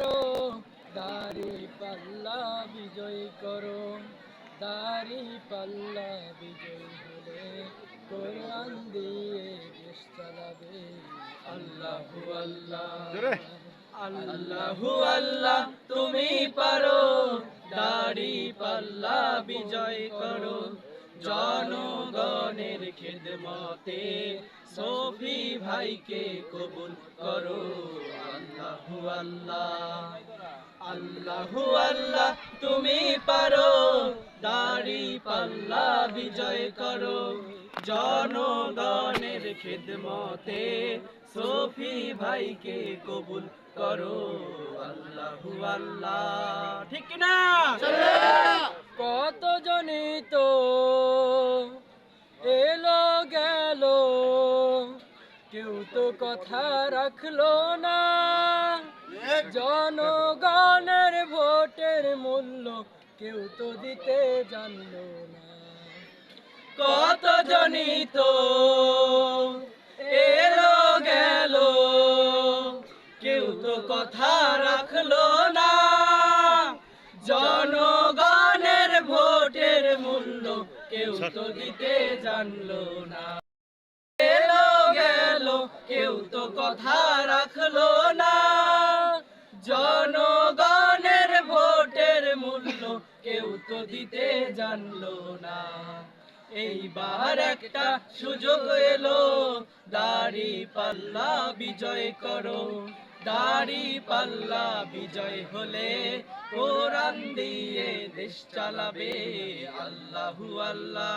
পারো দাড়ি পাল্লা বিজয় করো। দাড়ি পাল্লা বিজয় হলে কোরআন দিয়ে দেশ চালাবে। আল্লাহু আল্লাহ। আল্লাহু আল্লাহ তুমি পারো। দাড়ি পাল্লা বিজয় করো। জনগণের খেদমতে সফি ভাইকে কবুল করো। আল্লাহু। আল্লাহ তুমি পারো। দাড়ি পাল্লা বিজয় করো। জনগণের খেদমতে সফি ভাইকে কবুল করো। আল্লাহু আল্লাহ। ঠিক না? কত জনই তো এলো গেল, কেউ তো কথা রাখল না। জনগণের ভোটের মূল্য কেউ তো দিতে জানলো না। কত জনই তো এলো গেল, কেউ তো কথা রাখল না। জনগণের ভোটের মূল্য কেউ তো দিতে জানলো না। এলো গেল, কেউ তো কথা রাখল কেউ তো দিতে জানলো না। এইবার একটা সুযোগ এলো, দাড়ি পাল্লা বিজয় করো। দাড়ি পাল্লা বিজয় হলে কোরআন দিয়ে দেশ চালাবে। আল্লাহু আল্লাহ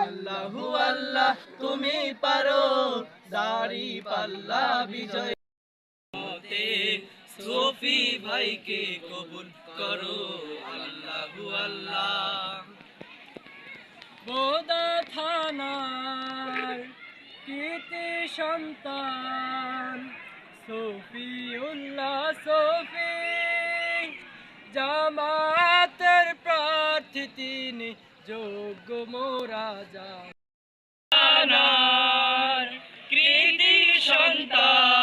আল্লাহু আল্লাহ, তুমি পারো। দাড়ি পাল্লা বিজয় সফি ভাইকে কবুল করো, আল্লাহু আল্লাহ। বোদা থানার কীর্তি সন্তান, সফিউল্লাহ সফি। জামাতের প্রার্থী তিনি যোগ্য মোরা যা কৃতি সন্তান।